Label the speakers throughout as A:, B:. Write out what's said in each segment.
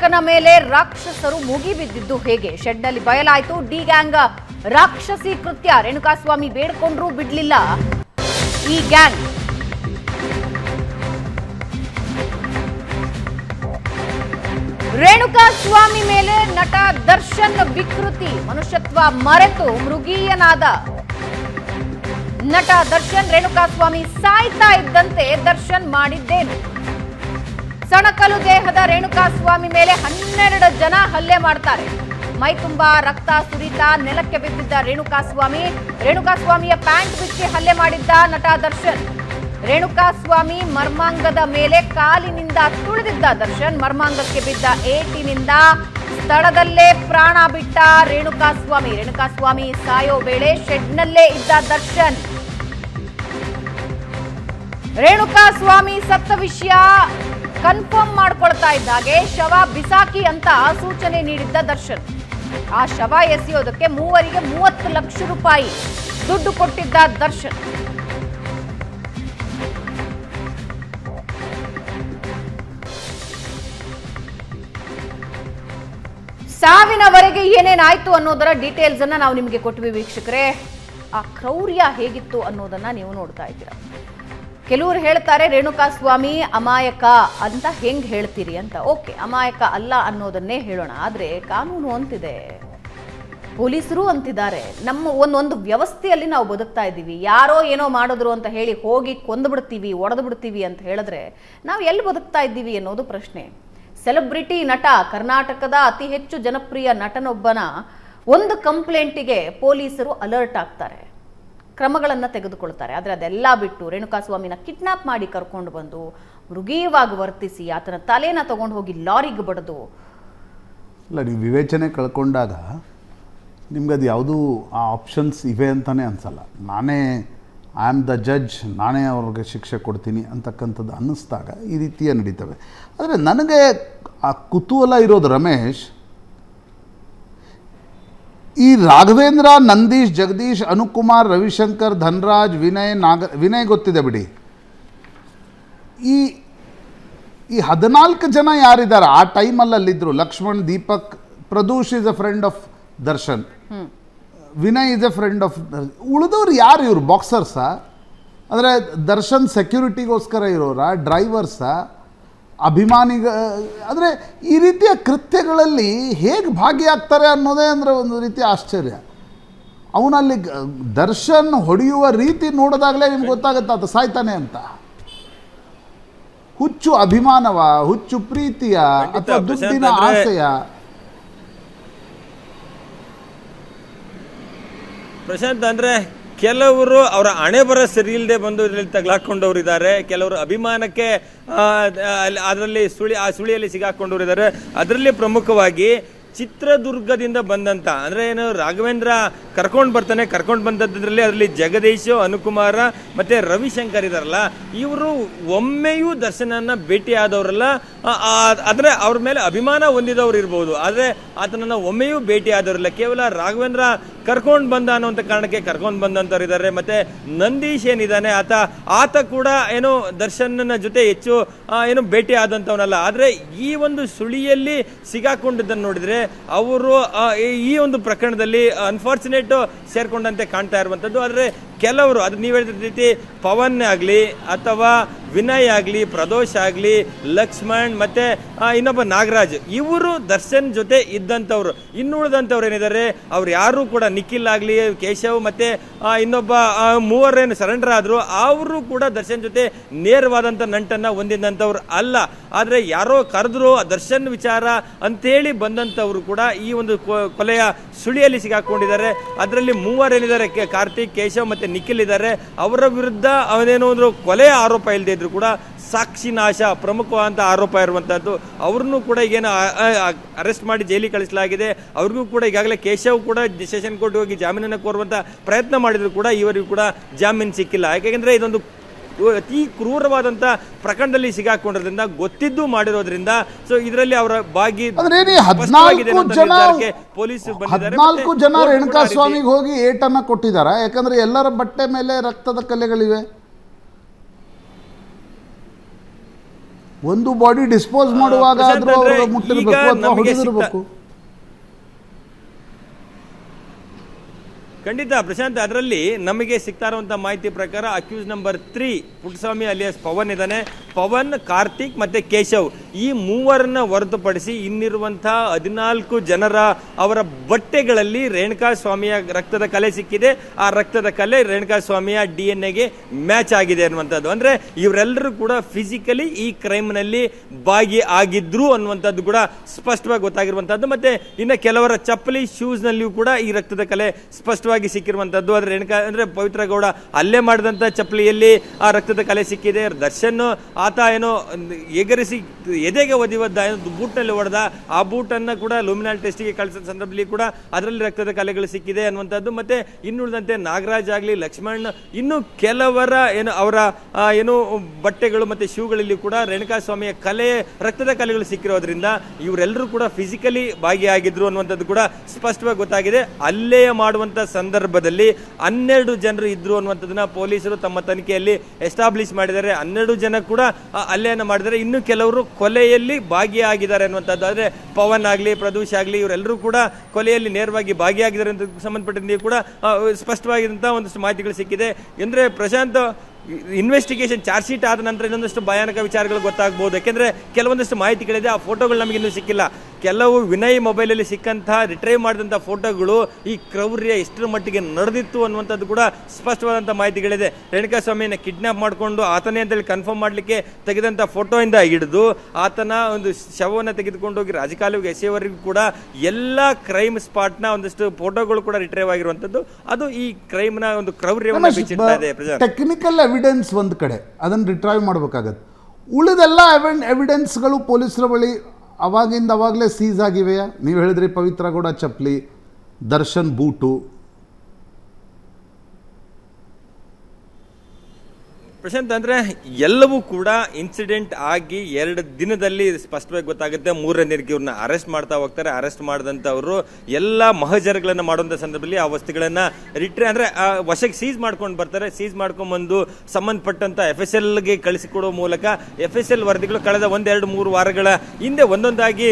A: ಅಮಾಯಕನ ಮೇಲೆ ರಾಕ್ಷಸರು ಮುಗಿಬಿದ್ದಿದ್ದು ಹೇಗೆ? ಶೆಡ್ನಲ್ಲಿ ಬಯಲಾಯಿತು, ಡಿ ಗ್ಯಾಂಗ್ ರಾಕ್ಷಸಿ ಕೃತ್ಯ. ರೇಣುಕಾಸ್ವಾಮಿ ಬೇಡ್ಕೊಂಡ್ರೂ ಬಿಡ್ಲಿಲ್ಲ ಈ ಗ್ಯಾಂಗ್. ರೇಣುಕಾಸ್ವಾಮಿ ಮೇಲೆ ನಟ ದರ್ಶನ್ ವಿಕೃತಿ. ಮನುಷ್ಯತ್ವ ಮರೆತು ಮೃಗೀಯನಾದ ನಟ ದರ್ಶನ್. ರೇಣುಕಾಸ್ವಾಮಿ ಸಾಯ್ತಾ ಇದ್ದಂತೆ ದರ್ಶನ್ ಮಾಡಿದ್ದೇನು. ಸಣಕಲು ದೇಹದ ರೇಣುಕಾಸ್ವಾಮಿ ಮೇಲೆ ಹನ್ನೆರಡು ಜನ ಹಲ್ಲೆ ಮಾಡ್ತಾರೆ. ಮೈ ತುಂಬಾ, ರಕ್ತ ಸುರಿತ, ನೆಲಕ್ಕೆ ಬಿದ್ದಿದ್ದ ರೇಣುಕಾಸ್ವಾಮಿ, ರೇಣುಕಾಸ್ವಾಮಿಯ ಪ್ಯಾಂಟ್ ಬಿಚ್ಚಿ ಹಲ್ಲೆ ಮಾಡಿದ್ದ ನಟ ದರ್ಶನ್. ರೇಣುಕಾಸ್ವಾಮಿ ಮರ್ಮಾಂಗದ ಮೇಲೆ ಕಾಲಿನಿಂದ ತುಳಿದಿದ್ದ ದರ್ಶನ್. ಮರ್ಮಾಂಗಕ್ಕೆ ಬಿದ್ದ ಏಟಿನಿಂದ ಸ್ಥಳದಲ್ಲೇ ಪ್ರಾಣ ಬಿಟ್ಟ ರೇಣುಕಾಸ್ವಾಮಿ. ರೇಣುಕಾಸ್ವಾಮಿ ಸಾಯೋ ವೇಳೆ ಶೆಡ್ನಲ್ಲೇ ಇದ್ದ ದರ್ಶನ್. ರೇಣುಕಾ ಸ್ವಾಮಿ ಸತ್ತ ವಿಷಯ ಕನ್ಫರ್ಮ್ ಮಾಡ್ಕೊಳ್ತಾ ಇದ್ದಾಗೆ ಶವ ಬಿಸಾಕಿ ಅಂತ ಸೂಚನೆ ನೀಡಿದ್ದ ದರ್ಶನ್. ಆ ಶವ ಎಸೆಯೋದಕ್ಕೆ ಮೂವರಿಗೆ ಮೂವತ್ತು ಲಕ್ಷ ರೂಪಾಯಿ ದುಡ್ಡು ಕೊಟ್ಟಿದ್ದ ದರ್ಶನ್. ಸಾವಿನವರೆಗೆ ಏನೇನಾಯ್ತು ಅನ್ನೋದರ ಡೀಟೇಲ್ಸ್ ಅನ್ನ ನಾವು ನಿಮಗೆ ಕೊಟ್ವಿ ವೀಕ್ಷಕರೇ. ಆ ಕ್ರೌರ್ಯ ಹೇಗಿತ್ತು ಅನ್ನೋದನ್ನ ನೀವು ನೋಡ್ತಾ ಇದ್ದೀರಾ. ಕೆಲವರು ಹೇಳ್ತಾರೆ, ರೇಣುಕಾ ಸ್ವಾಮಿ ಅಮಾಯಕ ಅಂತ ಹೆಂಗ್ ಹೇಳ್ತೀರಿ ಅಂತ. ಓಕೆ, ಅಮಾಯಕ ಅಲ್ಲ ಅನ್ನೋದನ್ನೇ ಹೇಳೋಣ. ಆದ್ರೆ ಕಾನೂನು ಅಂತಿದೆ. ಪೊಲೀಸರು ಅಂತಿದ್ದಾರೆ. ನಮ್ಮ ಒಂದೊಂದು ವ್ಯವಸ್ಥೆಯಲ್ಲಿ ನಾವು ಬದುಕ್ತಾ ಇದ್ದೀವಿ. ಯಾರೋ ಏನೋ ಮಾಡಿದ್ರು ಅಂತ ಹೇಳಿ ಹೋಗಿ ಕೊಂದ್ಬಿಡ್ತೀವಿ ಒಡೆದು ಬಿಡ್ತೀವಿ ಅಂತ ಹೇಳಿದ್ರೆ ನಾವು ಎಲ್ಲಿ ಬದುಕ್ತಾ ಇದ್ದೀವಿ ಅನ್ನೋದು ಪ್ರಶ್ನೆ. ಸೆಲೆಬ್ರಿಟಿ ನಟ, ಕರ್ನಾಟಕದ ಅತಿ ಹೆಚ್ಚು ಜನಪ್ರಿಯ ನಟನೊಬ್ಬನ ಒಂದು ಕಂಪ್ಲೇಂಟಿಗೆ ಪೊಲೀಸರು ಅಲರ್ಟ್ ಆಗ್ತಾರೆ. ಕ್ರಮಗಳನ್ನು ತೆಗೆದುಕೊಳ್ತಾರೆ. ಆದರೆ ಅದೆಲ್ಲ ಬಿಟ್ಟು ರೇಣುಕಾಸ್ವಾಮಿನ ಕಿಡ್ನಾಪ್ ಮಾಡಿ ಕರ್ಕೊಂಡು ಬಂದು ಮೃಗೀಯವಾಗಿ ವರ್ತಿಸಿ ಆತನ ತಲೆನ ತಗೊಂಡು ಹೋಗಿ ಲಾರಿಗೆ ಬಡಿದು.
B: ಇಲ್ಲ, ನೀವು ವಿವೇಚನೆ ಕಳ್ಕೊಂಡಾಗ ನಿಮ್ಗೆ ಅದು ಯಾವುದೂ ಆ ಆಪ್ಷನ್ಸ್ ಇವೆ ಅಂತಲೇ ಅನಿಸಲ್ಲ. ನಾನೇ ಐ ಆಮ್ ದ ಜಡ್ಜ್ ನಾನೇ ಅವ್ರಿಗೆ ಶಿಕ್ಷೆ ಕೊಡ್ತೀನಿ ಅಂತಕ್ಕಂಥದ್ದು ಅನ್ನಿಸ್ದಾಗ ಈ ರೀತಿಯ ನಡೀತವೆ. ಆದರೆ ನನಗೆ ಆ ಕುತೂಹಲ ಇರೋದು ರಮೇಶ್ ಈ ರಾಘವೇಂದ್ರ ನಂದೀಶ್ ಜಗದೀಶ್ ಅನುಕುಮಾರ್ ರವಿಶಂಕರ್ ಧನ್ರಾಜ್ ವಿನಯ್ ನಾಗ ವಿನಯ್ ಗೊತ್ತಿದೆ ಬಿಡಿ. ಈ ಈ ಹದಿನಾಲ್ಕು ಜನ ಯಾರಿದ್ದಾರೆ? ಆ ಟೈಮಲ್ಲಿ ಅಲ್ಲಿದ್ದರು Lakshman Deepak Pradoosh is a friend of Darshan. Vinay is a friend of ಉಳಿದವ್ರು ಯಾರು? ಇವರು ಬಾಕ್ಸರ್ಸಾ ಅಂದರೆ ದರ್ಶನ್ ಸೆಕ್ಯೂರಿಟಿಗೋಸ್ಕರ ಇರೋರ? ಡ್ರೈವರ್ಸಾ ಅಭಿಮಾನಿಗ ಅಂದರೆ ಈ ರೀತಿಯ ಕೃತ್ಯಗಳಲ್ಲಿ ಹೇಗೆ ಭಾಗಿಯಾಗ್ತಾರೆ ಅನ್ನೋದೇ ಅಂದರೆ ಒಂದು ರೀತಿಯ ಆಶ್ಚರ್ಯ. ಅವನಲ್ಲಿ ದರ್ಶನ್ ಹೊಡೆಯುವ ರೀತಿ ನೋಡಿದಾಗಲೇ ನಿಮ್ಗೆ ಗೊತ್ತಾಗುತ್ತೆ ಅದು ಸಾಯ್ತಾನೆ ಅಂತ. ಹುಚ್ಚು ಅಭಿಮಾನವ ಹುಚ್ಚು ಪ್ರೀತಿಯ ಅಥವಾ ದುಡ್ಡಿನ ಆಸೆಯ?
C: ಪ್ರಶಾಂತ್ ಅಂದ್ರೆ ಕೆಲವರು ಅವರ ಹಣೆ ಬರ ಸರಿ ಇಲ್ಲದೆ ಬಂದು ಇದರಲ್ಲಿ ತಗ್ಲಾಕೊಂಡವ್ರು ಇದ್ದಾರೆ ಕೆಲವರು ಅಭಿಮಾನಕ್ಕೆ ಅದರಲ್ಲಿ ಸುಳಿ, ಆ ಸುಳಿಯಲ್ಲಿ ಸಿಗಾಕೊಂಡವ್ರು ಇದ್ದಾರೆ ಅದರಲ್ಲಿ ಪ್ರಮುಖವಾಗಿ ಚಿತ್ರದುರ್ಗದಿಂದ ಬಂದಂತ, ಅಂದ್ರೆ ಏನು ರಾಘವೇಂದ್ರ ಕರ್ಕೊಂಡು ಬರ್ತಾನೆ, ಕರ್ಕೊಂಡು ಬಂದದ್ರಲ್ಲಿ ಅದರಲ್ಲಿ ಜಗದೀಶ್, ಅನುಕುಮಾರ ಮತ್ತೆ ರವಿಶಂಕರ್ ಇದಾರಲ್ಲ, ಇವರು ಒಮ್ಮೆಯೂ ದರ್ಶನನ ಭೇಟಿ ಆದವರಲ್ಲ ಆದರೆ ಅವ್ರ ಮೇಲೆ ಅಭಿಮಾನ ಹೊಂದಿದವ್ರು ಇರ್ಬೋದು, ಆದ್ರೆ ಆತನನ್ನ ಒಮ್ಮೆಯೂ ಭೇಟಿ ಆದವರಲ್ಲ. ಕೇವಲ ರಾಘವೇಂದ್ರ ಕರ್ಕೊಂಡು ಬಂದ ಅನ್ನೋಂಥ ಕಾರಣಕ್ಕೆ ಕರ್ಕೊಂಡು ಬಂದಂಥವ್ರು ಇದ್ದಾರೆ ಮತ್ತೆ ನಂದೀಶ್ ಏನಿದ್ದಾನೆ ಆತ ಆತ ಕೂಡ ಏನು ದರ್ಶನನ ಜೊತೆ ಹೆಚ್ಚು ಏನು ಭೇಟಿ ಆದಂತವನಲ್ಲ ಆದರೆ ಈ ಒಂದು ಸುಳಿಯಲ್ಲಿ ಸಿಗಾಕೊಂಡಿದ್ದನ್ನು ನೋಡಿದ್ರೆ ಅವರು ಈ- ಒಂದು ಪ್ರಕರಣದಲ್ಲಿ ಅನ್ಫಾರ್ಚುನೇಟ್ ಸೇರ್ಕೊಂಡಂತೆ ಕಾಣ್ತಾ ಇರುವಂತದ್ದು ಆದರೆ ಕೆಲವರು, ಅದು ನೀವು ಹೇಳಿದ ರೀತಿ, ಪವನ್ ಆಗಲಿ ಅಥವಾ ವಿನಯ್ ಆಗಲಿ ಪ್ರದೋಷ್ ಆಗಲಿ ಲಕ್ಷ್ಮಣ್ ಮತ್ತೆ ಇನ್ನೊಬ್ಬ ನಾಗರಾಜ್ ಇವರು ದರ್ಶನ್ ಜೊತೆ ಇದ್ದಂಥವ್ರು. ಇನ್ನುಳಿದಂಥವ್ರು ಏನಿದ್ದಾರೆ ಅವ್ರು ಯಾರು ಕೂಡ ನಿಖಿಲ್ ಆಗಲಿ ಕೇಶವ್ ಮತ್ತೆ ಇನ್ನೊಬ್ಬ ಆ, ಮೂವರೇನು ಸರೆಂಡರ್ ಆದ್ರು ಅವರು ಕೂಡ ದರ್ಶನ್ ಜೊತೆ ನೇರವಾದಂಥ ನಂಟನ್ನ ಹೊಂದಿದ್ದಂಥವ್ರು ಅಲ್ಲ. ಆದ್ರೆ ಯಾರೋ ಕರೆದ್ರು ದರ್ಶನ್ ವಿಚಾರ ಅಂತೇಳಿ ಬಂದಂಥವ್ರು ಕೂಡ ಈ ಒಂದು ಕೊಲೆಯ ಸುಳಿಯಲ್ಲಿ ಸಿಗಾಕೊಂಡಿದ್ದಾರೆ. ಅದರಲ್ಲಿ ಮೂವರೇನಿದ್ದಾರೆ ಕಾರ್ತಿಕ್ ಕೇಶವ್ ಮತ್ತೆ ನಿಖಿಲ್ ಇದ್ದಾರೆ. ಅವರ ವಿರುದ್ಧ ಅವನೇನೋ ಒಂದು ಕೊಲೆಯ ಆರೋಪ ಇಲ್ಲದೆ ಇದ್ರು ಕೂಡ ಸಾಕ್ಷಿ ನಾಶ ಪ್ರಮುಖವಾದಂಥ ಆರೋಪ ಇರುವಂತಹದ್ದು. ಅವ್ರನ್ನೂ ಕೂಡ ಈಗೇನು ಅರೆಸ್ಟ್ ಮಾಡಿ ಜೈಲಿಗೆ ಕಳಿಸಲಾಗಿದೆ. ಅವ್ರಿಗೂ ಕೂಡ ಈಗಾಗಲೇ ಕೇಶವ್ ಕೂಡ ಸೆಷನ್ ಕೋರ್ಟ್ ಹೋಗಿ ಜಾಮೀನನ್ನು ಕೋರುವಂತ ಪ್ರಯತ್ನ ಮಾಡಿದ್ರು ಕೂಡ ಇವರಿಗೂ ಕೂಡ ಜಾಮೀನು ಸಿಕ್ಕಿಲ್ಲ. ಯಾಕೆಂದ್ರೆ ಇದೊಂದು ಅತಿ ಕ್ರೂರವಾದಂತ ಪ್ರಕರಣದಲ್ಲಿ ಸಿಗಾಕೊಂಡಿರೋದ್ರಿಂದ ಗೊತ್ತಿದ್ದು ಮಾಡಿರೋದ್ರಿಂದ ಸೊ ಇದರಲ್ಲಿ ಅವರ ಭಾಗಿ ಸ್ಪಷ್ಟವಾಗಿದೆ
B: ಹದಿನಾಲ್ಕು ಜನ ರೇಣುಕಾ ಸ್ವಾಮಿಗೆ ಹೋಗಿ ಏಟನ್ನ ಕೊಟ್ಟಿದ್ದಾರೆ. ಯಾಕಂದ್ರೆ ಎಲ್ಲರ ಬಟ್ಟೆ ಮೇಲೆ ರಕ್ತದ ಕಲೆಗಳಿವೆ. ಒಂದು ಬಾಡಿ ಡಿಸ್ಪೋಸ್ ಮಾಡುವಾಗ ಮುಟ್ಟಿರಬೇಕು
C: ಆದ್ರೂ
B: ಅಥವಾ ಹೊಡೆದಿರ್ಬೇಕು
C: ಖಂಡಿತ, ಪ್ರಶಾಂತ್, ಅದರಲ್ಲಿ ನಮಗೆ ಸಿಗ್ತಾ ಇರುವಂಥ ಮಾಹಿತಿ ಪ್ರಕಾರ accused number three Puttaswamy alias Pavan ಇದ್ದಾನೆ. ಪವನ್, ಕಾರ್ತಿಕ್ ಮತ್ತೆ ಕೇಶವ್ ಈ ಮೂವರನ್ನ ಹೊರತುಪಡಿಸಿ ಇನ್ನಿರುವಂತಹ ಹದಿನಾಲ್ಕು ಜನರ ಅವರ ಬಟ್ಟೆಗಳಲ್ಲಿ ರೇಣುಕಾ ಸ್ವಾಮಿಯ ರಕ್ತದ ಕಲೆ ಸಿಕ್ಕಿದೆ. ಆ ರಕ್ತದ ಕಲೆ ರೇಣುಕಾ ಸ್ವಾಮಿಯ ಡಿ ಎನ್ ಎಗೆ ಮ್ಯಾಚ್ ಆಗಿದೆ ಅನ್ನುವಂಥದ್ದು. ಅಂದ್ರೆ ಇವರೆಲ್ಲರೂ ಕೂಡ ಫಿಸಿಕಲಿ ಈ ಕ್ರೈಮ್ನಲ್ಲಿ ಭಾಗಿ ಆಗಿದ್ರು ಅನ್ನುವಂಥದ್ದು ಕೂಡ ಸ್ಪಷ್ಟವಾಗಿ ಗೊತ್ತಾಗಿರುವಂತದ್ದು ಮತ್ತೆ ಇನ್ನು ಕೆಲವರ ಚಪ್ಪಲಿ ಶೂಸ್ ನಲ್ಲಿಯೂ ಕೂಡ ಈ ರಕ್ತದ ಕಲೆ ಸ್ಪಷ್ಟವಾಗಿ ಸಿಕ್ಕಿರುವಂತದ್ದು. ಆದ್ರೆ ರೇಣುಕಾ ಅಂದ್ರೆ ಪವಿತ್ರ ಗೌಡ ಅಲ್ಲೇ ಮಾಡಿದಂಥ ಚಪ್ಪಲಿಯಲ್ಲಿ ಆ ರಕ್ತದ ಕಲೆ ಸಿಕ್ಕಿದೆ. ದರ್ಶನ್ ಆತ ಏನೋ ಎಗರಿಸಿ ಎದೆಗೆ ಒದಿವದ್ದ ಬೂಟ್ನಲ್ಲಿ ಹೊಡೆದ ಆ ಬೂಟನ್ನು ಕೂಡ ಲುಮಿನಾಲ್ ಟೆಸ್ಟಿಗೆ ಕಳಿಸಿದ ಸಂದರ್ಭದಲ್ಲಿ ಕೂಡ ಅದರಲ್ಲಿ ರಕ್ತದ ಕಲೆಗಳು ಸಿಕ್ಕಿದೆ ಅನ್ನುವಂಥದ್ದು. ಮತ್ತೆ ಇನ್ನುಳಿದಂತೆ ನಾಗರಾಜ್ ಆಗಲಿ, ಲಕ್ಷ್ಮಣ್, ಇನ್ನು ಕೆಲವರ ಏನು ಅವರ ಏನು ಬಟ್ಟೆಗಳು ಮತ್ತೆ ಶೂಗಳಲ್ಲಿ ಕೂಡ ರೇಣುಕಾ ಸ್ವಾಮಿಯ ಕಲೆ, ರಕ್ತದ ಕಲೆಗಳು ಸಿಕ್ಕಿರೋದ್ರಿಂದ ಇವರೆಲ್ಲರೂ ಕೂಡ ಫಿಸಿಕಲಿ ಭಾಗಿಯಾಗಿದ್ರು ಅನ್ನುವಂಥದ್ದು ಕೂಡ ಸ್ಪಷ್ಟವಾಗಿ ಗೊತ್ತಾಗಿದೆ. ಅಲ್ಲೇ ಮಾಡುವಂತ ಸಂದರ್ಭದಲ್ಲಿ ಹನ್ನೆರಡು ಜನರು ಇದ್ರು ಅನ್ನುವಂಥದ್ದನ್ನ ಪೊಲೀಸರು ತಮ್ಮ ತನಿಖೆಯಲ್ಲಿ ಎಸ್ಟಾಬ್ಲಿಷ್ ಮಾಡಿದ್ದಾರೆ. ಹನ್ನೆರಡು ಜನ ಕೂಡ ಹಲ್ಲೆಯನ್ನ ಮಾಡಿದ್ದಾರೆ. ಇನ್ನು ಕೆಲವರು ಕೊಲೆಯಲ್ಲಿ ಭಾಗಿಯಾಗಿದ್ದಾರೆ ಅನ್ನುವಂಥದ್ದು. ಆದರೆ ಪವನ್ ಆಗಲಿ, ಪ್ರದೂಷ್ ಆಗಲಿ, ಇವರೆಲ್ಲರೂ ಕೂಡ ಕೊಲೆಯಲ್ಲಿ ನೇರವಾಗಿ ಭಾಗಿಯಾಗಿದ್ದಾರೆ ಅಂತ ಸಂಬಂಧಪಟ್ಟಂತೆ ಕೂಡ ಸ್ಪಷ್ಟವಾಗಿದ್ದಂಥ ಒಂದಷ್ಟು ಮಾಹಿತಿಗಳು ಸಿಕ್ಕಿದೆ. ಎಂದರೆ ಪ್ರಶಾಂತ್, ಇನ್ವೆಸ್ಟಿಗೇಷನ್ ಚಾರ್ಜ್ ಶೀಟ್ ಆದ ನಂತರ ಇನ್ನೊಂದಷ್ಟು ಭಯಾನಕ ವಿಚಾರಗಳು ಗೊತ್ತಾಗಬಹುದು ಯಾಕೆಂದ್ರೆ ಕೆಲವೊಂದಷ್ಟು ಮಾಹಿತಿಗಳಿದೆ. ಆ ಫೋಟೋಗಳು ನಮಗೆ ಇನ್ನೂ ಸಿಕ್ಕಿಲ್ಲ. ಕೆಲವು ವಿನಯ್ ಮೊಬೈಲಲ್ಲಿ ಸಿಕ್ಕಂತಹ ರಿಟ್ರೈವ್ ಮಾಡಿದಂಥ ಫೋಟೋಗಳು ಈ ಕ್ರೌರ್ಯ ಎಷ್ಟರ ಮಟ್ಟಿಗೆ ನಡೆದಿತ್ತು ಅನ್ನುವಂಥದ್ದು ಕೂಡ ಸ್ಪಷ್ಟವಾದಂಥ ಮಾಹಿತಿಗಳಿದೆ. ರೇಣುಕಾ ಸ್ವಾಮಿಯನ್ನು ಕಿಡ್ನಾಪ್ ಮಾಡಿಕೊಂಡು ಆತನೇ ಅಂತೇಳಿ ಕನ್ಫರ್ಮ್ ಮಾಡಲಿಕ್ಕೆ ತೆಗೆದಂಥ ಫೋಟೋಯಿಂದ ಹಿಡಿದು ಆತನ ಒಂದು ಶವವನ್ನು ತೆಗೆದುಕೊಂಡು ಹೋಗಿ ರಾಜಕಾಲುವಿಗೆ ಎಸೆಯವರೆಗೂ ಕೂಡ ಎಲ್ಲ ಕ್ರೈಮ್ ಸ್ಪಾಟ್ನ ಒಂದಷ್ಟು ಫೋಟೋಗಳು ಕೂಡ ರಿಟ್ರೈವ್ ಆಗಿರುವಂಥದ್ದು. ಅದು ಈ ಕ್ರೈಮ್ನ ಒಂದು ಕ್ರೌರ್ಯವನ್ನು ಬಿಚ್ಚಿಡ್ತಾ ಇದೆ
B: ಟೆಕ್ನಿಕಲ್ ಎವಿಡೆನ್ಸ್ ಒಂದು ಕಡೆ. ಅದನ್ನು ರಿಟ್ರೈವ್ ಮಾಡಬೇಕಾಗತ್ತೆ. ಉಳಿದೆಲ್ಲ ಎವಿಡೆನ್ಸ್ಗಳು ಪೊಲೀಸರ ಬಳಿ ಅವಾಗಿಂದ ಅವಾಗಲೇ ಸೀಸ್ ಆಗಿವೆಯಾ? ನೀವು ಹೇಳಿದ್ರಿ ಪವಿತ್ರ ಗೌಡ ಚಪ್ಪಲಿ ದರ್ಶನ್ ಬೂಟು
C: ಪ್ರಶಾಂತ್ ಅಂದ್ರೆ ಎಲ್ಲವೂ ಕೂಡ ಇನ್ಸಿಡೆಂಟ್ ಆಗಿ ಎರಡು ದಿನದಲ್ಲಿ ಸ್ಪಷ್ಟವಾಗಿ ಗೊತ್ತಾಗುತ್ತೆ. ಮೂರನೇ ದಿನಕ್ಕೆ ಇವ್ರನ್ನ ಅರೆಸ್ಟ್ ಮಾಡ್ತಾ ಹೋಗ್ತಾರೆ. ಅರೆಸ್ಟ್ ಮಾಡಿದಂಥವರು ಎಲ್ಲ ಮಹಜರ್ಗಳನ್ನ ಮಾಡುವಂಥ ಸಂದರ್ಭದಲ್ಲಿ ಆ ವಸ್ತುಗಳನ್ನು ರಿಟ್ರೆ ಅಂದ್ರೆ ವಶಕ್ಕೆ ಸೀಸ್ ಮಾಡ್ಕೊಂಡು ಬರ್ತಾರೆ. ಸೀಸ್ ಮಾಡ್ಕೊಂಡ್ ಬಂದು ಸಂಬಂಧಪಟ್ಟಂತ ಎಫ್ ಎಸ್ ಎಲ್ಗೆ ಕಳಿಸಿಕೊಡುವ ಮೂಲಕ ಎಫ್ ಎಸ್ ಎಲ್ ವರದಿಗಳು ಕಳೆದ ಒಂದೆರಡು ಮೂರು ವಾರಗಳ ಹಿಂದೆ ಒಂದೊಂದಾಗಿ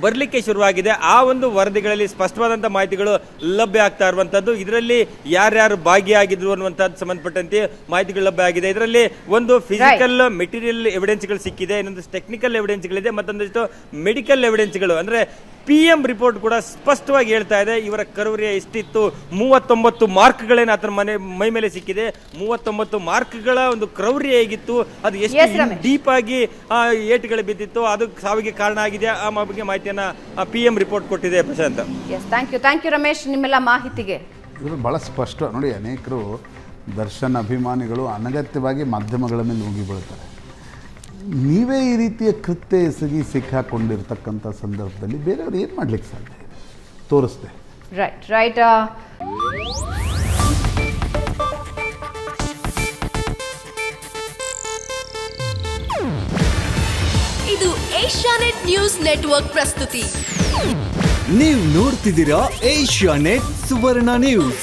C: ಬರಲಿಕ್ಕೆ ಶುರುವಾಗಿದೆ. ಆ ಒಂದು ವರದಿಗಳಲ್ಲಿ ಸ್ಪಷ್ಟವಾದಂಥ ಮಾಹಿತಿಗಳು ಲಭ್ಯ ಆಗ್ತಾ ಇರುವಂಥದ್ದು ಇದರಲ್ಲಿ ಯಾರ್ಯಾರು ಭಾಗಿಯಾಗಿದ್ರು ಅನ್ನುವಂಥದ್ದು ಸಂಬಂಧಪಟ್ಟಂತೆ ಮಾಹಿತಿಗಳು ಲಭ್ಯ ಆಗಿದೆ. ಇದರಲ್ಲಿ ಒಂದು ಫಿಸಿಕಲ್ ಮೆಟೀರಿಯಲ್ ಎವಿಡೆನ್ಸ್ಗಳು ಸಿಕ್ಕಿದೆ. ಇನ್ನೊಂದು ಟೆಕ್ನಿಕಲ್ ಎವಿಡೆನ್ಸ್ಗಳಿದೆ ಮತ್ತೊಂದಿಷ್ಟು ಮೆಡಿಕಲ್ ಎವಿಡೆನ್ಸ್ಗಳು ಅಂದ್ರೆ ಪಿ ಎಂ ರಿಪೋರ್ಟ್ ಕೂಡ ಸ್ಪಷ್ಟವಾಗಿ ಹೇಳ್ತಾ ಇದೆ. ಇವರ ಕರುವರಿಯ ಎಷ್ಟಿತ್ತು? ಮೂವತ್ತೊಂಬತ್ತು ಮಾರ್ಕ್ಗಳೇನು ಆತನ ಮನೆ ಮೈ ಮೇಲೆ ಸಿಕ್ಕಿದೆ. ಮೂವತ್ತೊಂಬತ್ತು ಮಾರ್ಕ್ಗಳ ಒಂದು ಕ್ರೌರ್ಯ ಹೇಗಿತ್ತು? ಅದು ಎಷ್ಟು. ಡೀಪ್ ಆಗಿ ಏಟುಗಳು ಬಿದ್ದಿತ್ತು? ಅದು ಸಾವಿಗೆ ಕಾರಣ ಆಗಿದೆ. ಆ ಮ- ಬಗ್ಗೆ ಮಾಹಿತಿಯನ್ನ ಪಿ ಎಂ ರಿಪೋರ್ಟ್ ಕೊಟ್ಟಿದೆ Prashanth.
A: Yes thank you thank you Ramesh ನಿಮ್ಮೆಲ್ಲ ಮಾಹಿತಿಗೆ.
B: ಇದು ಬಹಳ ಸ್ಪಷ್ಟ. ನೋಡಿ ಅನೇಕರು ದರ್ಶನ್ ಅಭಿಮಾನಿಗಳು ಅನಗತ್ಯವಾಗಿ ಮಾಧ್ಯಮಗಳ ಮೇಲೆ ಹೋಗಿ ಬೀಳ್ತಾರೆ. ನೀವೇ ಈ ರೀತಿಯ ಕೃತ್ಯ ಎಸಗಿ ಸಿಕ್ಕಾಕೊಂಡಿರ್ತಕ್ಕಂಥ ಸಂದರ್ಭದಲ್ಲಿ ಬೇರೆಯವ್ರು ಏನು ಮಾಡ್ಲಿಕ್ಕೆ ಸಾಧ್ಯ ಇದೆ? ತೋರಿಸ್ದೆ
A: ರೈಟ್ ರೈಟ್
D: ಇದು ಏಷ್ಯಾನೆಟ್ ನ್ಯೂಸ್ ನೆಟ್ವರ್ಕ್ ಪ್ರಸ್ತುತಿ.
E: ನೀವು ನೋಡ್ತಿದ್ದೀರಾ ಏಷ್ಯಾನೆಟ್ ಸುವರ್ಣ ನ್ಯೂಸ್